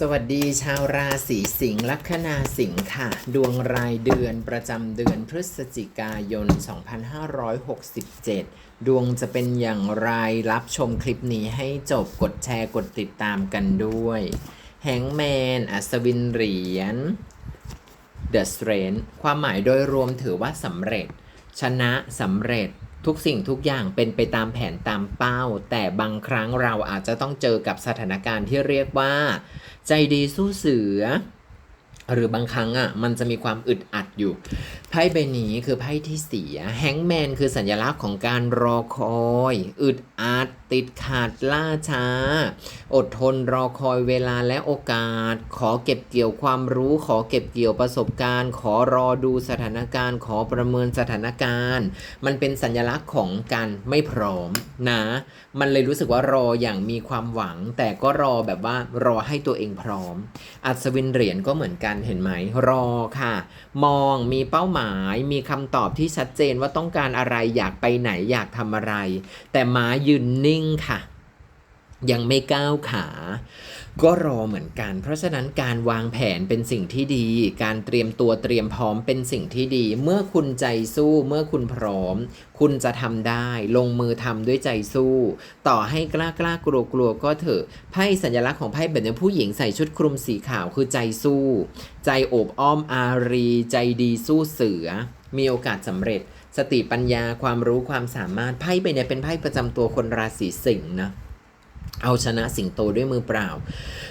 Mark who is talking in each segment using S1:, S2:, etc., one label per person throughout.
S1: สวัสดีชาวราศีสิงห์ลัคนาสิงห์ค่ะ ดวงรายเดือนประจำเดือนพฤศจิกายน 2567 ดวงจะเป็นอย่างไรรับชมคลิปนี้ให้จบกดแชร์กดติดตามกันด้วย แฮงแมน อัศวินเหรียญ The Strength ความหมายโดยรวมถือว่าสำเร็จ ชนะสำเร็จ ทุกสิ่งทุกอย่างเป็นไปตามแผนตามเป้า แต่บางครั้งเราอาจจะต้องเจอกับสถานการณ์ที่เรียกว่า ใจดีสู้เสือ หรือบางครั้งอะมันจะมีความอึดอัดอยู่ ไพ่ใบนี้คือไพ่ที่เสียแฮงแมนคือสัญลักษณ์ของการรอคอย อึดอัด ติดขัดล่าช้า อดทนรอคอยเวลาและโอกาส ขอเก็บเกี่ยวความรู้ ขอเก็บเกี่ยวประสบการณ์ ขอรอดูสถานการณ์ ขอประเมินสถานการณ์ มันเป็นสัญลักษณ์ของการไม่พร้อมนะ มันเลยรู้สึกว่ารออย่างมีความหวัง แต่ก็รอแบบว่ารอให้ตัวเองพร้อม อัศวินเหรียญก็เหมือนกันเห็นไหมรอค่ะ มองมีเป้าหมาย มีคำตอบที่ชัดเจนว่าต้องการอะไรอยากไปไหนอยากทำอะไร แต่ม้ายืนนิ่งค่ะ ยังไม่ก้าวขา ก็รอเหมือนกัน เพราะฉะนั้นการวางแผนเป็นสิ่งที่ดี การเตรียมตัวเตรียมพร้อมเป็นสิ่งที่ดี เมื่อคุณใจสู้เมื่อคุณพร้อม คุณจะทำได้ ลงมือทำด้วยใจสู้ ต่อให้กล้ากล้ากลัวกลัวก็เถอะไพ่สัญลักษณ์ของไพ่แบบนี้ผู้หญิงใส่ชุดคลุมสีขาวคือใจสู้ ใจโอบอ้อมอารี ใจดีสู้เสือ มีโอกาสสำเร็จ สติปัญญาความรู้ความสามารถไพ่ใบเนี้ยเป็นไพ่ประจำตัวคนราศีสิงห์นะ เอาชนะสิงโตด้วยมือเปล่า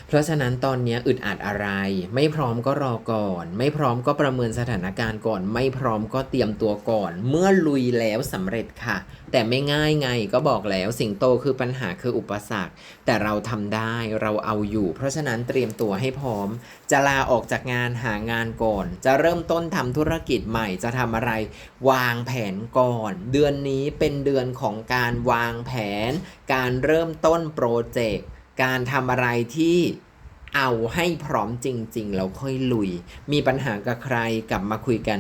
S1: เพราะฉะนั้นตอนนี้อึดอัดอะไร ไม่พร้อมก็รอก่อน ไม่พร้อมก็ประเมินสถานการณ์ก่อน ไม่พร้อมก็เตรียมตัวก่อน เมื่อลุยแล้วสำเร็จค่ะ แต่ไม่ง่ายไงก็บอกแล้วสิงโตคือปัญหาคืออุปสรรค แต่เราทำได้เราเอาอยู่ เพราะฉะนั้นเตรียมตัวให้พร้อม จะลาออกจากงานหางานก่อน จะเริ่มต้นทำธุรกิจใหม่จะทำอะไร วางแผนก่อน เดือนนี้เป็นเดือนของการวางแผน การเริ่มต้นโปรเจกต์การทำอะไรที่เอาให้พร้อมจริง ๆ แล้วค่อยลุย มีปัญหากับใครกลับมาคุยกัน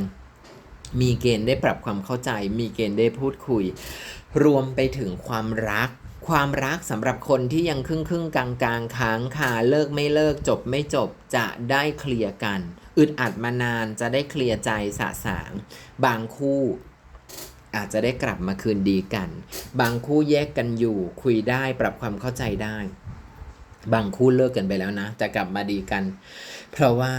S1: มีเกณฑ์ได้ปรับความเข้าใจ มีเกณฑ์ได้พูดคุย รวมไปถึงความรัก ความรักสำหรับคนที่ยังครึ่งครึ่งกลางกลางค้างคาเลิกไม่เลิกจบไม่จบจะได้เคลียร์กัน อึดอัดมานานจะได้เคลียร์ใจสะสาง บางคู่ อาจจะได้กลับมาคืนดีกัน บางคู่แยกกันอยู่ คุยได้ปรับความเข้าใจได้ บางคู่เลิกกันไปแล้วนะจะกลับมาดีกัน เพราะว่า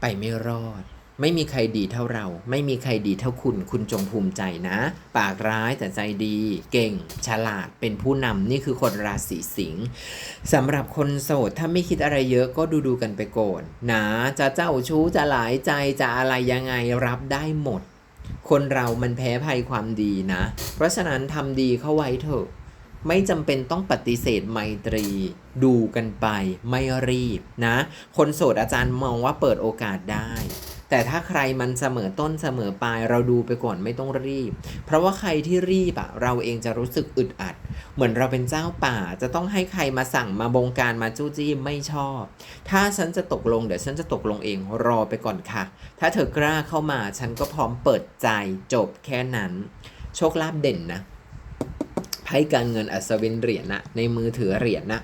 S1: ไปไม่รอด ไม่มีใครดีเท่าเรา ไม่มีใครดีเท่าคุณ คุณจงภูมิใจนะ ปากร้ายแต่ใจดี เก่ง ฉลาด เป็นผู้นำนี่คือคนราศีสิงห์สำหรับคนโสดถ้าไม่คิดอะไรเยอะก็ดูดูกันไปก่อนนะจะเจ้าชู้จะหลายใจจะอะไรยังไงรับได้หมด คนเรามันแพ้ภัยความดีนะ เพราะฉะนั้นทำดีเข้าไว้เถอะ ไม่จำเป็นต้องปฏิเสธไมตรี ดูกันไป ไม่รีบนะ คนโสดอาจารย์มองว่าเปิดโอกาสได้ แต่ถ้าใครมันเสมอต้นเสมอปลายเราดูไปก่อนไม่ต้องรีบ เพราะว่าใครที่รีบอะเราเองจะรู้สึกอึดอัด เหมือนเราเป็นเจ้าป่า จะต้องให้ใครมาสั่งมาบงการมาจู้จี้ไม่ชอบ ถ้าฉันจะตกลงเดี๋ยวฉันจะตกลงเองรอไปก่อนค่ะ ถ้าเธอกล้าเข้ามาฉันก็พร้อมเปิดใจจบแค่นั้น โชคลาภเด่นนะไพ่การเงินอัศวินเหรียญนะในมือถือเหรียญนะ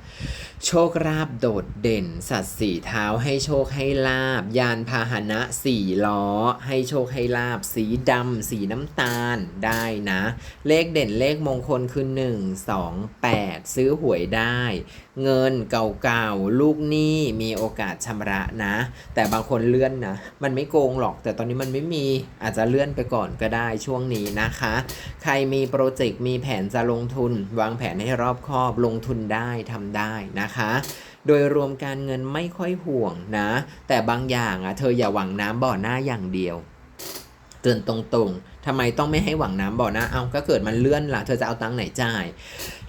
S1: โชคราบโดดเด่น สัตว์สี่เท้าให้โชคให้ลาบ ยานพาหนะสี่ล้อ ให้โชคให้ลาบ สีดำสีน้ำตาลได้นะ เลขเด่นเลขมงคลคือ 1 2 8 ซื้อหวยได้เงินเก่าๆ ลูกหนี้มีโอกาสชำระนะ แต่บางคนเลื่อนนะ มันไม่โกงหรอก แต่ตอนนี้มันไม่มีอาจจะเลื่อนไปก่อนก็ได้ช่วงนี้นะคะ ใครมีโปรเจกต์มีแผนจะลงทุน วางแผนให้รอบคอบลงทุนได้ทำได้นะคะโดยรวมการเงินไม่ค่อยห่วงนะ แต่บางอย่างอะเธออย่าหวังน้ำบ่อหน้าอย่างเดียว เตือนตรงๆทำไมต้องไม่ให้หวังน้ำบ่อนะ เอาก็เกิดมันเลื่อนล่ะ เธอจะเอาตังค์ไหนจ่าย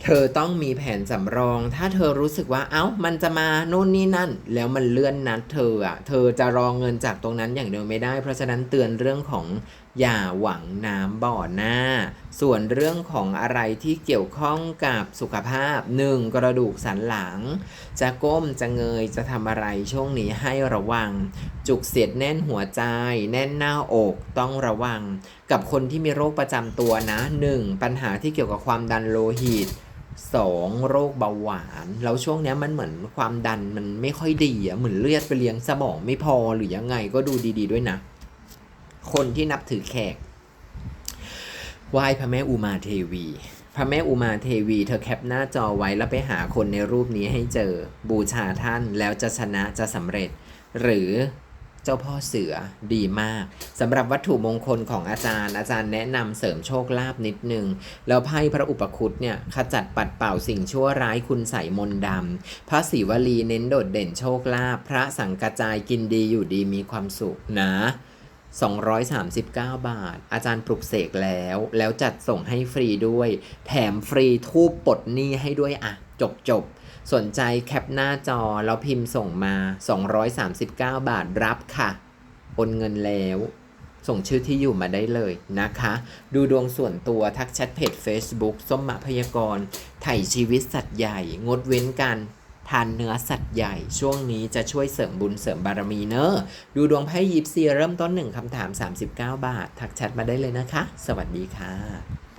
S1: เธอต้องมีแผนสำรอง ถ้าเธอรู้สึกว่า เอ้า มันจะมาโน่นนี่นั่น แล้วมันเลื่อนนัดเธออะเธอจะรองเงินจากตรงนั้นอย่างเดียวไม่ได้ เพราะฉะนั้นเตือนเรื่องของ อย่าหวังน้ำบ่อหน้า ส่วนเรื่องของอะไรที่เกี่ยวข้องกับสุขภาพ 1. กระดูกสันหลัง จะก้มจะเงยจะทำอะไรช่วงนี้ให้ระวัง จุกเสียดแน่นหัวใจ แน่นหน้าอกต้องระวัง กับคนที่มีโรคประจำตัวนะ 1. ปัญหาที่เกี่ยวกับความดันโลหิตสองโรคเบาหวาน แล้วช่วงนี้มันเหมือนความดันมันไม่ค่อยดีอะเหมือนเลือดไปเลี้ยงสมองไม่พอหรือยังไงก็ดูดี ๆด้วยนะ คนที่นับถือแขกไหว้พระแม่อุมาเทวี พระแม่อุมาเทวี เธอแคปหน้าจอไว้แล้วไปหาคนในรูปนี้ให้เจอ บูชาท่านแล้วจะชนะจะสำเร็จ หรือเจ้าพ่อเสือดีมากสำหรับวัตถุมงคลของอาจารย์อาจารย์แนะนำเสริมโชคลาภนิดนึง แล้วไพ่พระอุปคุตเนี่ยขจัดปัดเป่าสิ่งชั่วร้ายคุณใส่มนดำพระศิวลีเน้นโดดเด่นโชคลาภพระสังกระจายกินดีอยู่ดีมีความสุขนะ 239 บาท อาจารย์ปลุกเสกแล้ว แล้วจัดส่งให้ฟรีด้วย แถมฟรีทูบปลดหนี้ให้ด้วยอะ จบจบสนใจแคปหน้าจอ แล้วพิมพ์ส่งมา 239 บาทรับค่ะ โอนเงินแล้ว ส่งชื่อที่อยู่มาได้เลยนะคะ ดูดวงส่วนตัวทักแชทเพจ Facebook ส้มมะพยากรณ์ไถ่ชีวิตสัตว์ใหญ่ งดเว้นกัน ทานเนื้อสัตว์ใหญ่ ช่วงนี้จะช่วยเสริมบุญเสริมบารมีเนอะดูดวงไพ่ยิปซีเริ่มต้นหนึ่งคำถาม 39 บาท ทักแชทมาได้เลยนะคะ สวัสดีค่ะ